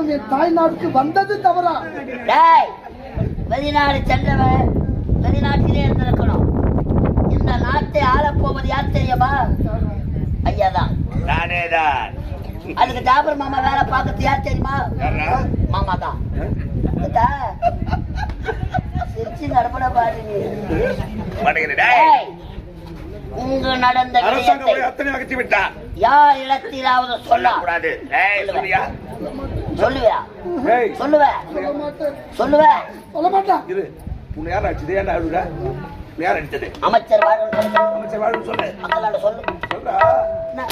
தாயகம் என் தாய் நாட்டுக்கு வந்தது தவறா? டேய் வெளிநாடு சென்றவன் வெளிநாட்டிலே இருந்திருக்கணும். இந்த நாட்டை ஆளப்போவது யார் தெரியுமா? ஐயாதான். நானேதான். அதுக்கு ஜாபர் மாமா வேலை பார்க்கறது யார் தெரியுமா? மாமா தான் சிரிச்சு நடப்பட பாரு நீ. மாட்டேங்கிறேன் டேய். டேய், இங்கு நடந்த யார் இடத்திலாவது சொல்ல. சொல்லக்கூடாது. சொல்லுவியா சொல்லுவேன். சொல்ல மாட்டேன் சொல்லுவேன். சொல்ல மாட்டான் இரு. உன்னை யார் அடிச்சது? ஏன்டா அழுகுற உன்னை யார் அடிச்சது? அமைச்சர் வாழும் அமைச்சர் வாழும் சொல்லு. மக்களால சொல்லு. சொல்றா. என்ன?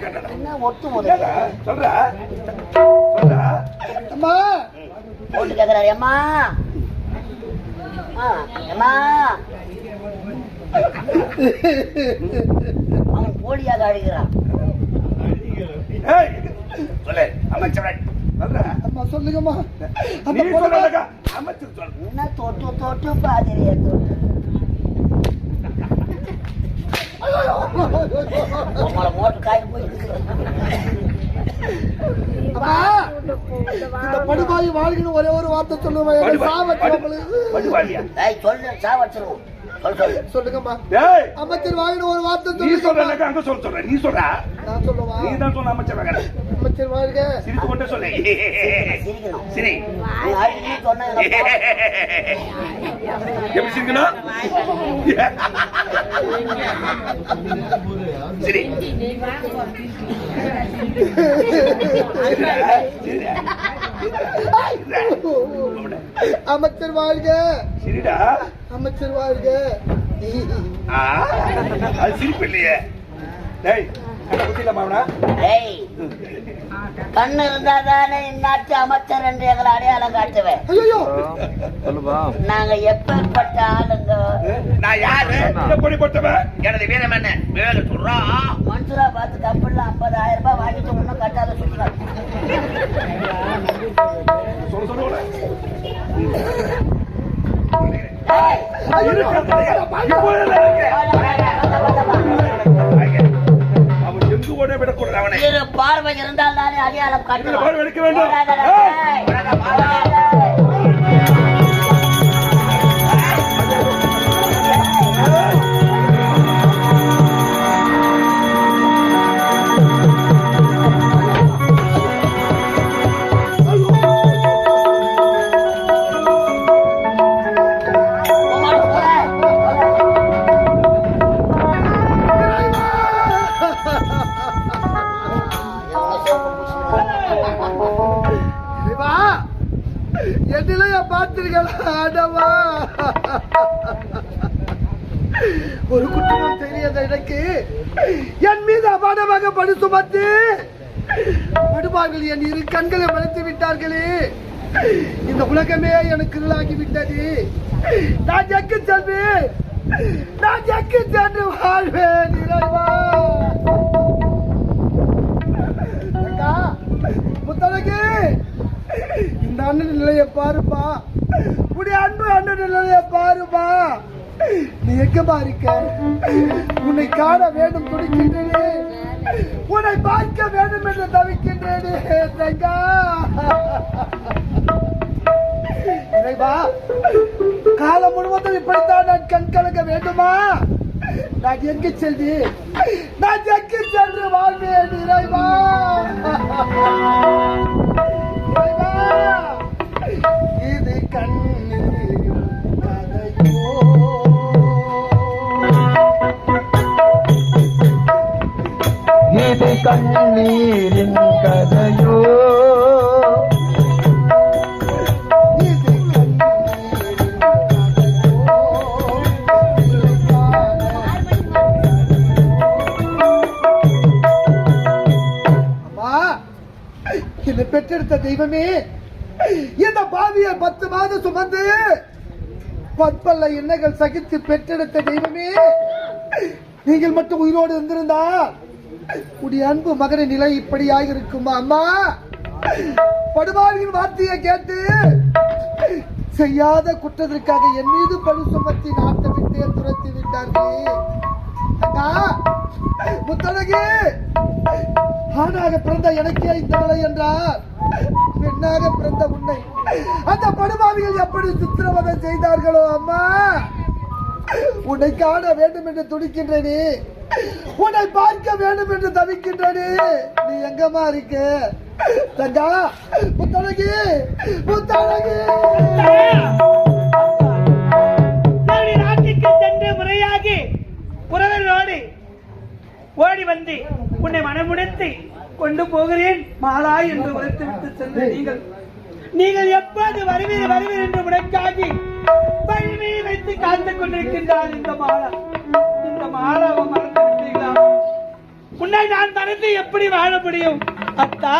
கேட்டடா. என்ன ஒட்டு கேட்டா. முதல் சொல்றா. சொல்றா. அம்மா. போட்டு கேக்குறாரு அம்மா. ஆ, அம்மா. அவன் போலியாக அழுகிறான். ஏய் சொல்லு அமைச்சர். சொல்றா அம்மா சொல்லுங்கம்மா. அந்த நீ பொண்ணு. சொல்றா அமைச்சர் சொல்லு. என்ன தொட்டு தொட்டு பாதிரியா தொட்டு உங்களை மோட்டர் காய் போயிட்டு அம்மா இந்த படுபாய் வாழ்கிற ஒரே ஒரு வார்த்தை சொல்லுவேன் சாவச்சு சொல்லு சா வச்சிருவோம் சொல் சொல்லு சொல்லுங்கம்மா. அமைச்சர் வாழ்கிற ஒரு வார்த்தை நீ சொல்றேன் அங்க சொல்ல சொல்ற நீ சொல்றா? நான் சொல்லவா? நீ தான் சொன்ன அமைச்சர் மகன். அமைச்சர் வாழ்க. சிரித்து கொண்டே சொல்லு. சிரிக்கணும் சரி. நீ அழுகி சொன்னா எனக்கு எப்படி சிரிக்கணும்? சரி. அமைச்சர் வாழ்க. சரிடா. அமைச்சர் வாழ்க ஆ, அது சிரிப்பு இல்லையே. டேய் கண்ணை இருந்தா தானே இந்நாட்டு அமைச்சர் என்று எங்களை அடையாளம் காட்டுவேன். ஐயோ நாங்க எப்பேற்பட்ட ஆளுங்க? நான் யாரு? எப்படிப்பட்டவன் எனது வீரம் என்ன? வேலை சொல்றா மன்சூரா பார்த்து கப்பல்ல ஐம்பதாயிரம் ரூபாய் வாங்கிட்டு ஒன்றும் கட்டாத சுற்றுலா பார்வை இருந்தால் தானே அடையாளம். காட்டுவோம் மகளே இந்த உலகமே எனக்கு இருளாகி விட்டது நான் ஜக்கு செல்வி நான் ஜக்கு சென்று வாழ்வேன் இறைவா? முத்தழகு இந்த அண்ணன் நிலைய பாருப்பா. உடைய அன்பு அண்ணன் நிலைய பாருப்பா. நீ எங்கப்பா இருக்க? உன்னை காண வேண்டும் துடிக்கின்றேனே. உன்னை பார்க்க வேண்டும் என்று தவிக்கின்றேனே தங்கா இறைவா காலம் முழுவதும் இப்படித்தான் நான் கண் கலங்க வேண்டுமா? நான் எங்கு செல்வி நான் எங்கு சென்று வாழ்வேன் இறைவா இது கண் தண்ணீரின் கதையோ? அம்மா என்னை பெற்றெடுத்த தெய்வமே இந்த பாவியை பத்து மாதம் சுமந்து பற்பல்ல எண்ணங்கள் சகித்து பெற்றெடுத்த தெய்வமே நீங்கள் மட்டும் உயிரோடு இருந்திருந்தா உடைய அன்பு மகனின் நிலை இப்படியாக இருக்குமா அம்மா! படுபாவியின் வார்த்தையை கேட்டு செய்யாத குற்றத்திற்காக என் மீது பழு சுமத்தி நாட்டை விட்டு துரத்தி விட்டார்களே. அக்கா முத்தழகி! ஆணாக பிறந்த எனக்கே இந்த நிலை பெண்ணாக பிறந்த உன்னை அந்த படுபாவிகள் எப்படி சித்திரவதை செய்தார்களோ அம்மா? உன்னை காண வேண்டும் என்று துடிக்கின்றனே. உன்னை பார்க்க வேண்டும் என்று தவிக்கின்றனே. நீ எங்கம்மா இருக்க? தங்கா புத்தழகி புத்தழகி நாட்டுக்கு சென்று முறையாகி உறவர்களோடு ஓடி வந்து உன்னை மனமுடைத்து கொண்டு போகிறேன். மாலா என்று உரைத்து விட்டு சென்ற நீங்கள் நீங்கள் எப்போது வருவீர் வருவீர் என்று உனக்காகி வழிமையை வைத்து காத்துக் கொண்டிருக்கின்றார் இந்த மாலா. மாலாவை மறந்து உன்னை நான் மறந்து எப்படி வாழ முடியும்? அத்தா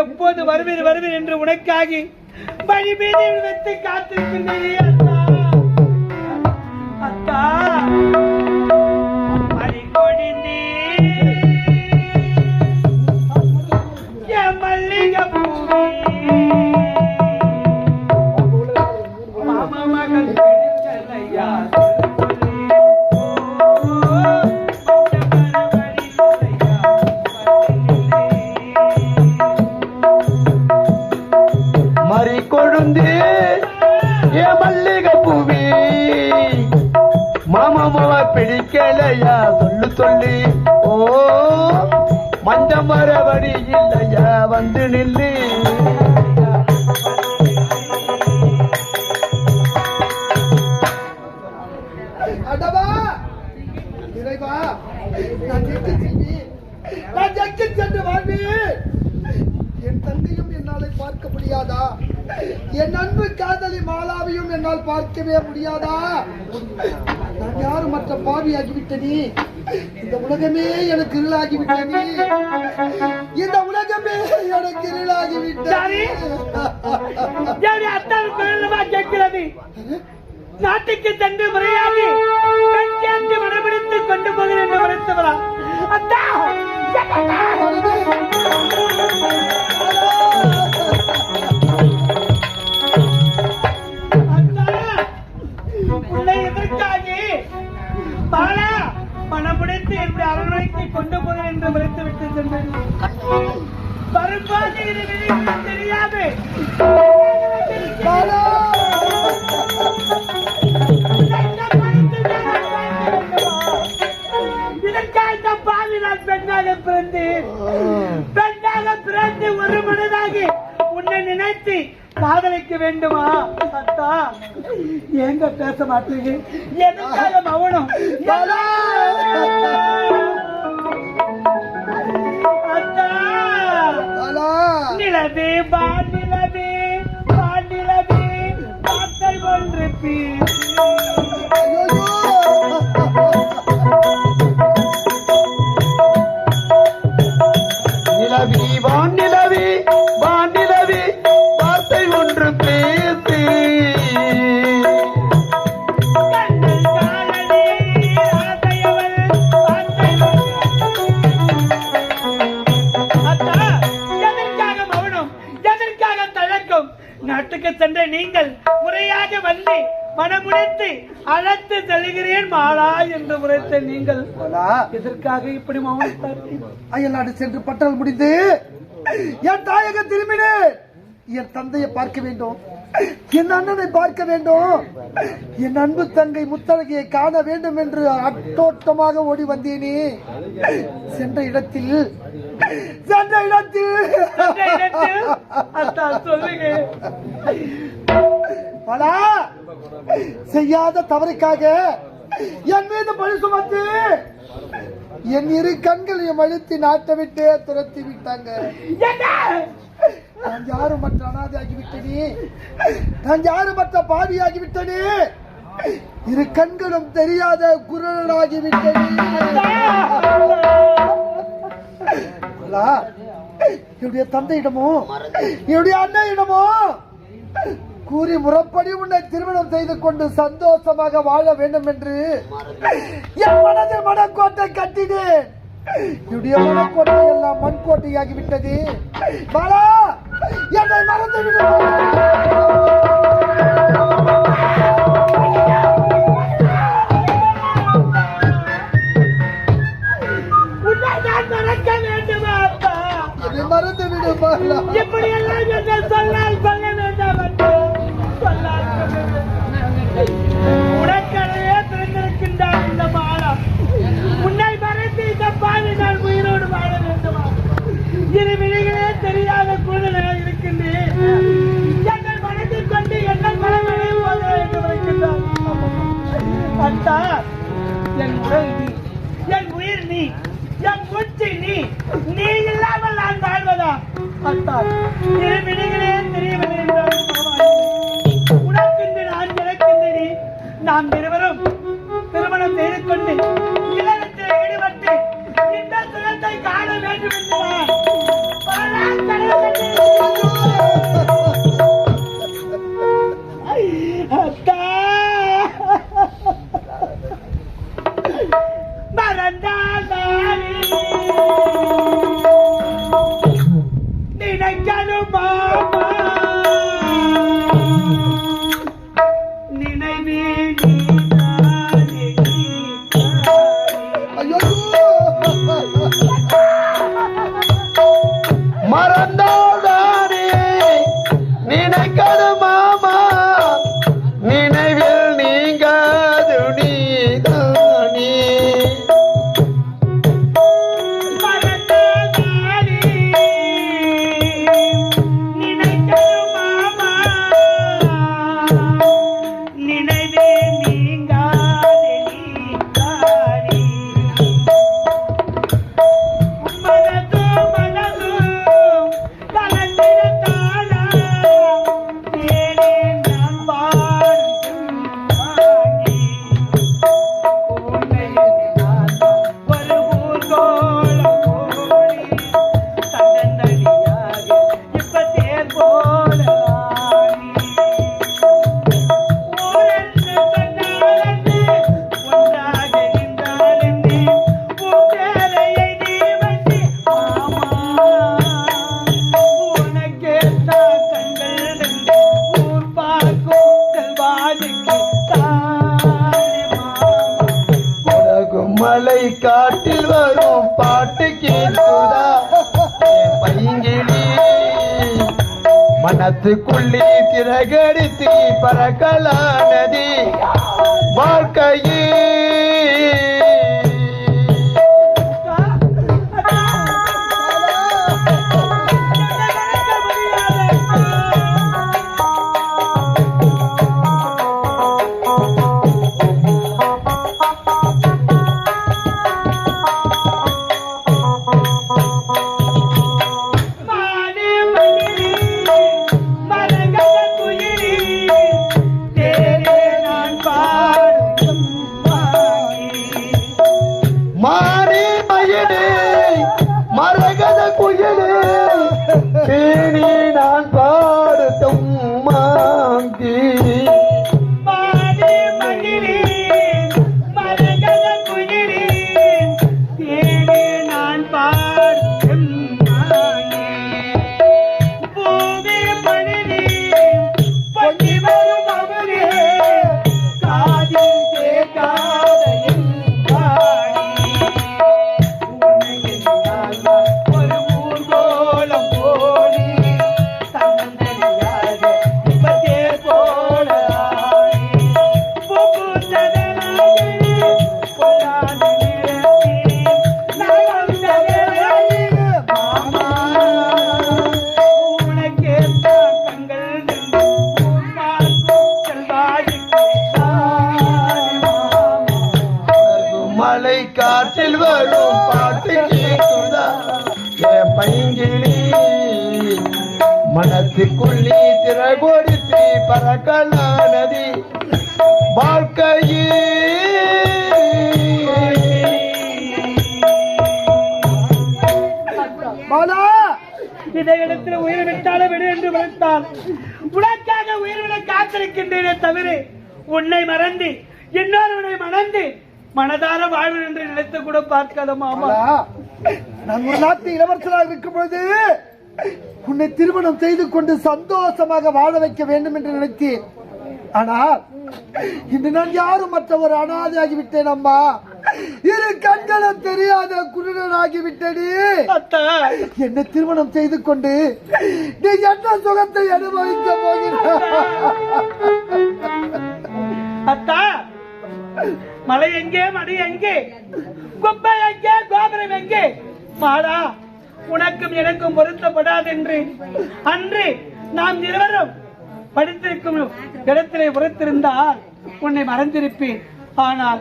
எப்போது வருவீர் வருவீர் என்று உனக்காகி வழி மீது வைத்து காத்திருக்கின்றே அத்தா. அத்தா அடி கொடிந்தே மல்லிகை பூவே. விட்டனே. இந்த உலகமே எனக்கு இருளாகி விட்டனே. இந்த உலகமே எனக்கு இருளாகிவிட்டது என்னுடைய கேட்கிறது? நாட்டுக்கு சென்று முறையாகி பெண் கேட்டு கொண்டு போகிறேன் என்று உரைத்தவரா அத்தா! மனப்பிடித்து என்னுடைய அரண்மனைக்கு கொண்டு போகிறேன் என்று உரைத்து விட்டு சென்றேன் தெரியாது. இந்த பெண்ணாக பிறந்தேன் பெண்ணாக பிறந்து ஒரு மனதாகி உன்னை நினைத்து காதலிக்க வேண்டுமா அத்தா ஏங்க பேச மாட்டீங்க? எதுக்காக மௌனம்! நிலவே பா நிலவே பா நிலவே ஒன்று நீங்கள்! எதற்காக இப்படி மௌனம் அயல்நாடு சென்று பட்டல் முடிந்து என் தாயகம் திரும்பினேன் என் தந்தையை பார்க்க வேண்டும். என் அண்ணனை பார்க்க வேண்டும். என் அன்பு தங்கை முத்தழகியை காண வேண்டும் என்று அட்டோட்டமாக ஓடி வந்தேனே. சென்ற இடத்தில் சென்ற இடத்தில். சொல்லுங்க. செய்யாத தவறுக்காக என் மீது பழி சுமத்து. என் இரு கண்களையும் அழுத்தி நாட்டை விட்டே துரத்தி விட்டாங்க. நான் யாரும் மற்ற அனாதை ஆகிவிட்டனே நான் யாரும் மற்ற பாவி ஆகிவிட்டனே இரு கண்களும் தெரியாத குரலாகி விட்டனே. என்னுடைய தந்தையிடமோ? என்னுடைய அண்ணையிடமோ கூறி முறப்படி உன்னை திருமணம் செய்து கொண்டு சந்தோஷமாக வாழ வேண்டும் என்று என் மனதில் மனக்கோட்டை கட்டினேன். என்னுடைய மனக்கோட்டை எல்லாம் மண் மண்கோட்டையாகி விட்டது பாலா என்னை மறந்து விடுங்கள் மறந்து விடுமா எப்படி எல்லாம் என்ன சொன்னால் জেনে বেড়ে গেলে முல்லை காட்டில் வரும் பாட்டு கேட்டுதா பைங்கிலி மனத்துக்குள்ளே திரகடித்து பறக்கலானதி. வாழ்க்கையில் திக்குள்ளி திரைகொடுத்து பறக்கலானதி. வாழ்க்கையில் இதையிடத்தில் உயிர் விட்டாலும் விடு என்று விழுத்தான் உனக்காக உயிர் விட காத்திருக்கின்றேனே தவிர உன்னை மறந்து இன்னொருவனை மறந்து மனதார வாழ்வு என்று நினைத்து கூட பார்க்காத மாமா. நம்ம நாட்டு இளவரசராக இருக்கும் பொழுது உன்னை திருமணம் செய்து கொண்டு சந்தோஷமாக வாழ வைக்க வேண்டும் என்று நினைத்தேன். ஆனால் இன்று நான் யாரும் மற்ற ஒரு அனாதையாகிவிட்டேன் அம்மா. இரு கண்களும் தெரியாத குருடனாகிவிட்டடி என்னை திருமணம் செய்து கொண்டு நீ என்ன சுகத்தை அனுபவிக்க போகிறா மலை எங்கே மடி எங்கே? குப்பை எங்கே கோபுரம் எங்கே? மாடா உனக்கும் எனக்கும் பொருத்தப்படாது என்று அன்று நாம் இருவரும் படித்திருக்கும் இடத்திலே பொறுத்திருந்தால் உன்னை மறந்திருப்பேன். ஆனால்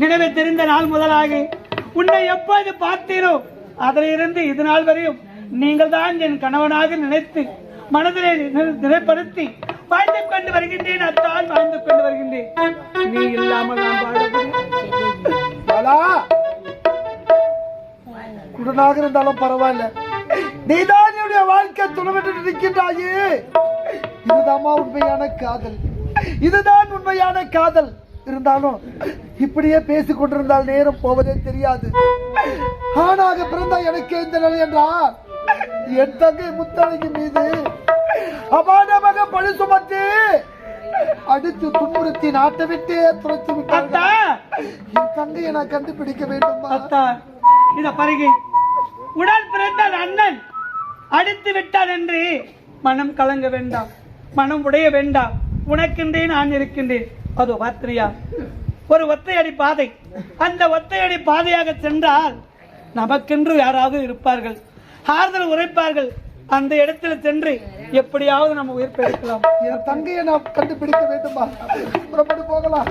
நினைவு தெரிந்த நாள் முதலாக உன்னை எப்போது பார்த்தீரோ அதிலிருந்து இது நாள் வரையும் நீங்கள் தான் என் கணவனாக நினைத்து மனதிலே நிலைப்படுத்தி வாழ்ந்து கொண்டு வருகின்றேன். அத்தான் வாழ்ந்து கொண்டு வருகின்றேன். நீ இல்லாமல் குடனாக இருந்தாலும் பரவாயில்ல. நீதான் என்னுடைய வாழ்க்கை துணவென்று நிற்கின்றாயே. இதுதாம்மா உண்மையான காதல். இதுதான் உண்மையான காதல். இருந்தாலும் இப்படியே பேசிக் கொண்டிருந்தால் நேரம் போவதே தெரியாது. ஆணாக பிறந்த எனக்கு இந்த நிலை என்றால் என் தங்கை முத்தழகி மீது அபாண்டமாக பழி சுமத்தி அடித்து துன்புறுத்தி நாட்டை விட்டே துரத்தி அத்தா! என் தங்கையை நான் கண்டுபிடிக்க வேண்டுமா? இத பருகி. உடன் பிறந்த அண்ணன். அடித்து விட்டான் என்று மனம் கலங்க வேண்டாம். மனம் உடைய வேண்டாம். உனக்கென்றே நான் இருக்கின்றேன். அதோ பார்த்திரியா ஒரு ஒத்தையடி பாதை. அந்த ஒத்தையடி பாதையாக சென்றால் நமக்கென்று யாராவது இருப்பார்கள். ஆறுதல் உரைப்பார்கள். அந்த இடத்துல சென்று எப்படியாவது நம்ம உயிர் பெருக்கலாம் என் தங்கையை நான் கண்டுபிடிக்க வேண்டுமா? புறப்பட்டு போகலாம்.